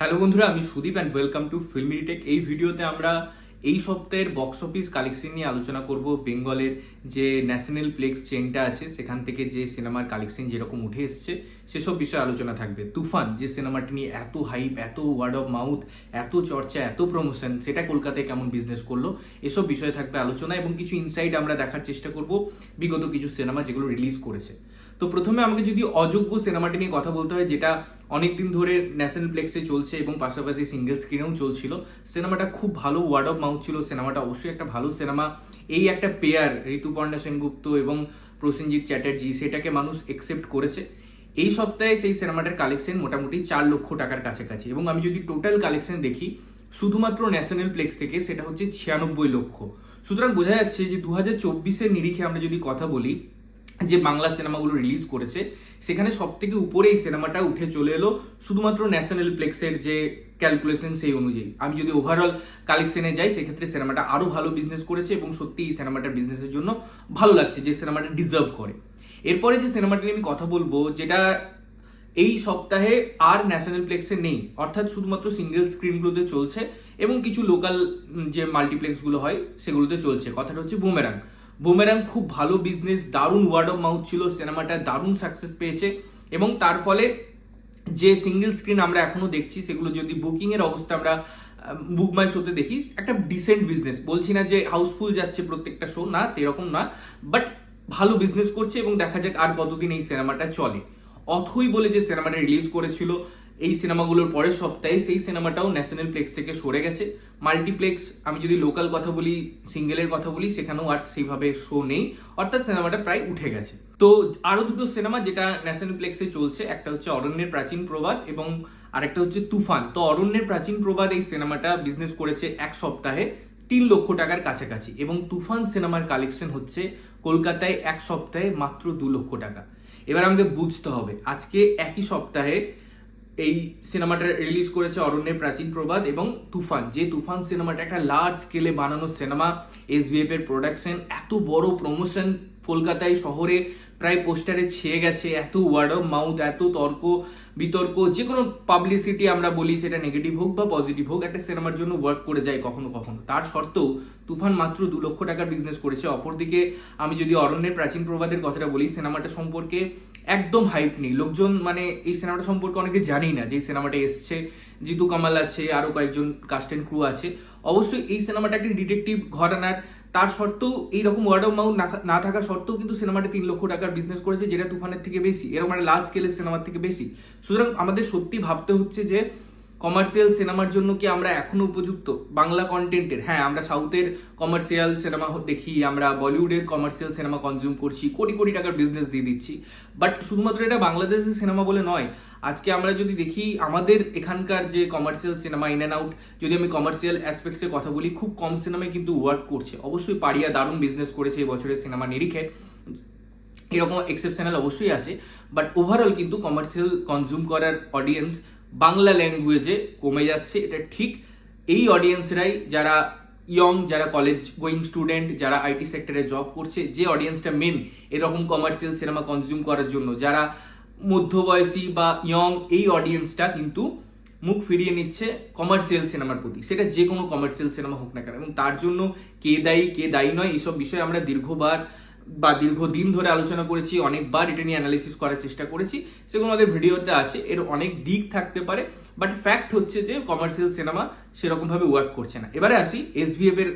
Hello বন্ধুরা, আমি Sudip and welcome to filmy tech এই ভিডিওতে আমরা এই সপ্তাহের বক্স অফিস কালেকশন নিয়ে আলোচনা করব। বেঙ্গলের যে ন্যাশনাল প্লেক্স চেনটা আছে, সেখান থেকে যে সিনেমার কালেকশন যেরকম উঠে এসছে, সেসব বিষয়ে আলোচনা থাকবে। তুফান, যে সিনেমাটি নিয়ে এত হাইপ এত ওয়ার্ড অফ মাউথ এত চর্চা, এত প্রমোশন সেটা কলকাতায় কেমন বিজনেস করল, এসব বিষয়ে থাকবে আলোচনা এবং কিছু ইনসাইট আমরা দেখার চেষ্টা করব। বিগত কিছু সিনেমা যেগুলো রিলিজ করেছে। তো প্রথমে আমাকে যদি অযোগ্য সিনেমাটি নিয়ে কথা বলতে হয়, যেটা অনেকদিন ধরে ন্যাশনাল প্লেক্সে চলছে এবং পাশাপাশি সিঙ্গেল স্ক্রিনেও চলছিল, সিনেমাটা খুব ভালো ওয়ার্ড অফ মাউথ ছিল, সিনেমাটা অবশ্যই একটা ভালো সিনেমা। এই একটা পেয়ার ঋতুপর্ণা সেনগুপ্ত এবং প্রসেনজিৎ চ্যাটার্জি, সেটাকে মানুষ একসেপ্ট করেছে। এই সপ্তাহে সেই সিনেমাটার কালেকশন মোটামুটি চার লক্ষ টাকার কাছাকাছি। এবং আমি যদি টোটাল কালেকশন দেখি, শুধুমাত্র ন্যাশনাল প্লেক্স থেকে সেটা হচ্ছে ছিয়ানব্বই লক্ষ। সুতরাং বোঝা যাচ্ছে যে দু হাজার চব্বিশের নিরিখে আমরা যদি কথা বলি যে বাংলা সিনেমাগুলো রিলিজ করেছে, সেখানে সব থেকে উপরে এই সিনেমাটা উঠে চলে এলো, শুধুমাত্র ন্যাশনাল প্লেক্সের যে ক্যালকুলেশন সেই অনুযায়ী। আমি যদি ওভারঅল কালেকশনে যাই, সেক্ষেত্রে সিনেমাটা আরও ভালো বিজনেস করেছে এবং সত্যি এই সিনেমাটার বিজনেসের জন্য ভালো লাগছে, যে সিনেমাটা ডিজার্ভ করে। এরপরে যে সিনেমাটা নিয়ে আমি কথা বলব, যেটা এই সপ্তাহে আর ন্যাশনাল প্লেক্সে নেই, অর্থাৎ শুধুমাত্র সিঙ্গেল স্ক্রিনগুলোতে চলছে এবং কিছু লোকাল যে মাল্টিপ্লেক্সগুলো হয়, সেগুলোতে চলছে। কথাটা হচ্ছে বুমেরাং বুমেরাং খুব ভালো বিজনেস দারুণ ওয়ার্ড অফ মাউথ ছিল সিনেমাটা দারুণ সাকসেস পেয়েছে এবং তার ফলে যে সিঙ্গেল স্ক্রিন আমরা এখনও দেখছি, সেগুলো যদি বুকিং এর অবস্থা আমরা বুক মাই শোতে দেখি, একটা ডিসেন্ট বিজনেস বলছি না যে হাউসফুল যাচ্ছে প্রত্যেকটা শো না এরকম না বাট ভালো বিজনেস করছে এবং দেখা যাক আর কতদিন এই সিনেমাটা চলে। অথই বলে যে সিনেমাটা রিলিজ করেছিল এই সিনেমাগুলোর পরের সপ্তাহে সেই সিনেমাটাও ন্যাশনাল প্লেক্স থেকে সরে গেছে। মাল্টিপ্লেক্স, আমি যদি লোকাল কথা বলি, সিঙ্গেলের কথা বলি, সেখানেও আর সেইভাবে শো নেই। অর্থাৎ সিনেমাটা প্রায় উঠে গেছে। তো আরও দুটো সিনেমা যেটা ন্যাশনাল প্লেক্সে চলছে, একটা হচ্ছে অরণ্যের প্রাচীন প্রবাদ এবং আরেকটা হচ্ছে তুফান। তো অরণ্যের প্রাচীন প্রবাদ এই সিনেমাটা বিজনেস করেছে এক সপ্তাহে তিন লক্ষ টাকার কাছাকাছি এবং তুফান সিনেমার কালেকশন হচ্ছে কলকাতায় এক সপ্তাহে মাত্র দু লক্ষ টাকা। এবার আমাকে বুঝতে হবে, আজকে একই সপ্তাহে এই সিনেমাটা রিলিজ করেছে অরণ্যের প্রাচীন প্রবাদ এবং তুফান। যে তুফান সিনেমাটা একটা লার্জ স্কেলে বানানো সিনেমা এসবিএফ এর প্রোডাকশন এত বড় প্রমোশন কলকাতায় শহরে প্রায় পোস্টারে ছেয়ে গেছে, এত ওয়ার্ড অফ মাউথ এত তর্ক, বিতর্ক যে কোনো পাবলিসিটি আমরা বলি সেটা নেগেটিভ হোক বা পজিটিভ হোক, একটা সিনেমার জন্য ওয়ার্ক করে যায় কখনো কখনো। তার সত্ত্বেও তুফান মাত্র দু লক্ষ টাকার বিজনেস করেছে। অপরদিকে আমি যদি অরণ্যের প্রাচীন প্রবাদের কথাটা বলি সিনেমাটা সম্পর্কে একদম হাইপ নেই। লোকজন মানে এই সিনেমাটা সম্পর্কে অনেকে জানেই না যে এই সিনেমাটা এসছে, জিতু কামাল আছে আরও কয়েকজন কাস্ট অ্যান্ড ক্রু আছে। অবশ্যই এই সিনেমাটা একটি ডিটেকটিভ ঘরানার তার সত্ত্বেও এইরকম ওয়ার্ড অফ মাউথ না থাকা সত্ত্বেও কিন্তু সিনেমাটা তিন লক্ষ টাকার বিজনেস করেছে, যেটা তুফানের থেকে বেশি। এরকম একটা লার্জ স্কেলের সিনেমার থেকে বেশি। সুতরাং আমাদের সত্যি ভাবতে হচ্ছে যে কমার্শিয়াল সিনেমার জন্য কি আমরা এখনও উপযুক্ত? বাংলা কন্টেন্টের হ্যাঁ আমরা সাউথের কমার্শিয়াল সিনেমা দেখি, আমরা বলিউডের কমার্শিয়াল সিনেমা কনজিউম করছি, কোটি কোটি টাকার বিজনেস দিয়ে দিচ্ছি। বাট শুধুমাত্র এটা বাংলাদেশের সিনেমা বলে নয় আজকে আমরা যদি দেখি আমাদের এখানকার যে commercial cinema in and out যদি আমি কমার্শিয়াল অ্যাসপেক্টসের কথা বলি, খুব কম সিনেমায় কিন্তু ওয়ার্ক করছে। অবশ্যই পাড়িয়া দারুণ বিজনেস করেছে এই বছরের সিনেমা নিরিখে। এরকম এক্সেপশনাল অবশ্যই আছে বাট ওভারঅল কিন্তু কমার্শিয়াল কনজিউম করার অডিয়েন্স বাংলা ল্যাঙ্গুয়েজে কমে যাচ্ছে, এটা ঠিক। এই অডিয়েন্সরাই যারা ইয়ং যারা কলেজ গোয়িং স্টুডেন্ট যারা আইটি সেক্টরে জব করছে, যে অডিয়েন্সটা মেন এরকম কমার্শিয়াল সিনেমা কনজিউম করার জন্য, যারা মধ্যবয়সী বা ইয়ং এই অডিয়েন্সটা কিন্তু মুখ ফিরিয়ে নিচ্ছে কমার্শিয়াল সিনেমার প্রতি। সেটা যে কোনো কমার্শিয়াল সিনেমা হোক না কেন। এবং তার জন্য কে দায়ী কে দায়ী নয় এইসব বিষয়ে আমরা দীর্ঘবার বা দীর্ঘদিন ধরে আলোচনা করেছি, অনেকবার এটা নিয়ে অ্যানালিসিস করার চেষ্টা করেছি। সেগুলো আমাদের ভিডিওতে আছে, এর অনেক দিক থাকতে পারে। বাট ফ্যাক্ট হচ্ছে যে কমার্শিয়াল সিনেমা সেরকমভাবে ওয়ার্ক করছে না। এবারে আসি এসভিএফ এর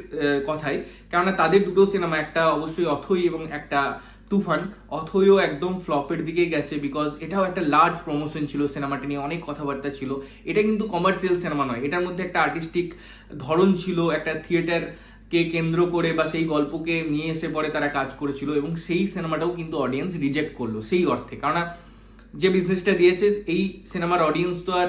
কথায়। কেননা তাদের দুটো সিনেমা একটা অবশ্যই অথই এবং একটা তুফান, অথইও একদম ফ্লপের দিকেই গেছে বিকজ এটাও একটা লার্জ প্রমোশন ছিল সিনেমাটা নিয়ে, অনেক কথাবার্তা ছিল। এটা কিন্তু কমার্শিয়াল সিনেমা নয়, এটার মধ্যে একটা আর্টিস্টিক ধরন ছিল, একটা থিয়েটার কে কেন্দ্র করে বা সেই গল্পকে নিয়ে এসে পরে তারা কাজ করেছিল এবং সেই সিনেমাটাও কিন্তু অডিয়েন্স রিজেক্ট করল, সেই অর্থে। কারণ যে বিজনেসটা দিয়েছে, এই সিনেমার অডিয়েন্স তো আর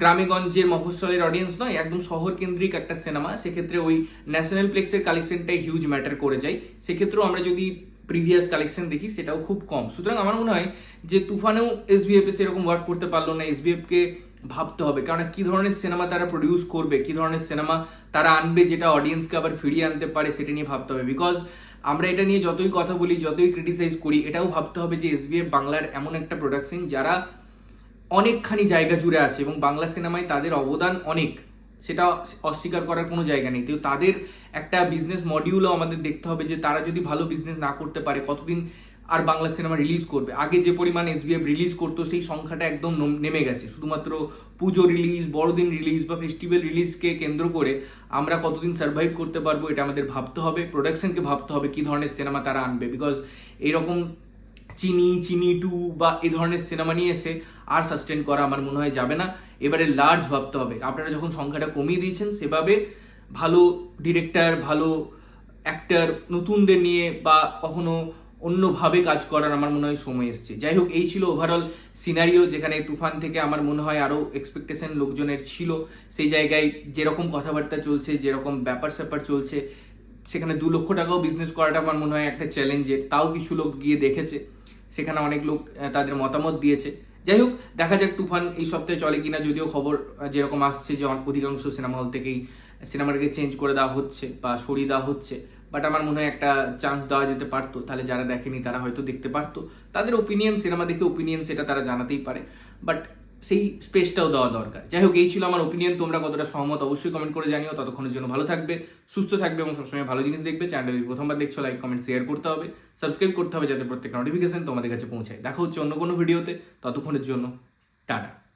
গ্রামেগঞ্জের মফস্বলের অডিয়েন্স নয়, একদম শহর কেন্দ্রিক একটা সিনেমা সেক্ষেত্রে ওই ন্যাশনাল প্লেক্সের কালেকশনটাই হিউজ ম্যাটার করে যায়। সেক্ষেত্রেও আমরা যদি প্রিভিয়াস কালেকশন দেখি, সেটাও খুব কম। সুতরাং আমার মনে হয় যে তুফানেও এস এসবিএফ সেরকম ওয়ার্ক করতে পারল না এস এসবিএফকে ভাবতে হবে। কারণ কি ধরনের সিনেমা তারা প্রডিউস করবে, কি ধরনের সিনেমা তারা আনবে, যেটা অডিয়েন্সকে আবার ফিরিয়ে আনতে পারে, সেটা নিয়ে ভাবতে হবে। বিকজ আমরা এটা নিয়ে যতই কথা বলি, যতই ক্রিটিসাইজ করি, এটাও ভাবতে হবে যে এসবিএফ বাংলার এমন একটা প্রোডাকশন যারা অনেকখানি জায়গা জুড়ে আছে এবং বাংলা সিনেমায় তাদের অবদান অনেক। সেটা অস্বীকার করার কোনো জায়গা নেই। তো তাদের একটা বিজনেস মডিউলও আমাদের দেখতে হবে যে তারা যদি ভালো বিজনেস না করতে পারে, কতদিন আর বাংলা সিনেমা রিলিজ করবে? আগে যে পরিমাণ এসবিএফ রিলিজ করতো, সেই সংখ্যাটা একদম নেমে গেছে। শুধুমাত্র পুজো রিলিজ বড়দিন রিলিজ বা ফেস্টিভ্যাল রিলিজকে কেন্দ্র করে আমরা কতদিন সার্ভাইভ করতে পারব, এটা আমাদের ভাবতে হবে। প্রোডাকশনকে ভাবতে হবে কি ধরনের সিনেমা তারা আনবে। বিকজ এরকম চিনি চিনি টু বা এই ধরনের সিনেমা নিয়ে এসে আর সাস্টেন করা আমার মনে হয় যাবে না। এবারে লার্জ ভাবতে হবে। আপনারা যখন সংখ্যাটা কমিয়ে দিয়েছেন, সেভাবে ভালো ডিরেক্টর ভালো অ্যাক্টার নতুনদের নিয়ে বা কখনো অন্যভাবে কাজ করার আমার মনে হয় সময় এসছে। যাই হোক, এই ছিল ওভারঅল সিনারিও যেখানে তুফান থেকে আমার মনে হয় আরও এক্সপেকটেশন লোকজনের ছিল। সেই জায়গায় যেরকম কথাবার্তা চলছে, যেরকম ব্যাপার স্যাপার চলছে, সেখানে দু লক্ষ টাকাও বিজনেস করাটা আমার মনে হয় একটা চ্যালেঞ্জের তাও কিছু লোক গিয়ে দেখেছে। সেখানে অনেক লোক তাদের মতামত দিয়েছে। যাই হোক, দেখা যাক তুফান এই সপ্তাহে চলে কিনা, যদিও খবর যেরকম আসছে যে অধিকাংশ সিনেমা হল থেকেই সিনেমাটাকে চেঞ্জ করে দেওয়া হচ্ছে বা সরিয়ে দেওয়া হচ্ছে। বাট আমার মনে হয় একটা চান্স দেওয়া যেতে পারতো। তাহলে যারা দেখেনি তারা হয়তো দেখতে পারতো। তাদের ওপিনিয়ন সিনেমা দেখে ওপিনিয়ন সেটা তারা জানাতেই পারে। বাট সেই স্পেসটাও দেওয়া দরকার। যাই হোক, এই ছিল আমার ওপিনিয়ন তোমরা কতটা সহমত অবশ্যই কমেন্ট করে জানিও। ততক্ষণের জন্য ভালো থাকবে, সুস্থ থাকবে এবং সবসময় ভালো জিনিস দেখবে। চ্যানেলটি প্রথমবার দেখছ লাইক কমেন্ট শেয়ার করতে হবে। সাবস্ক্রাইব করতে হবে যাতে প্রত্যেকটা নোটিফিকেশন তোমাদের কাছে পৌঁছায়। দেখা হচ্ছে অন্য কোনো ভিডিওতে ততক্ষণের জন্য, টাটা।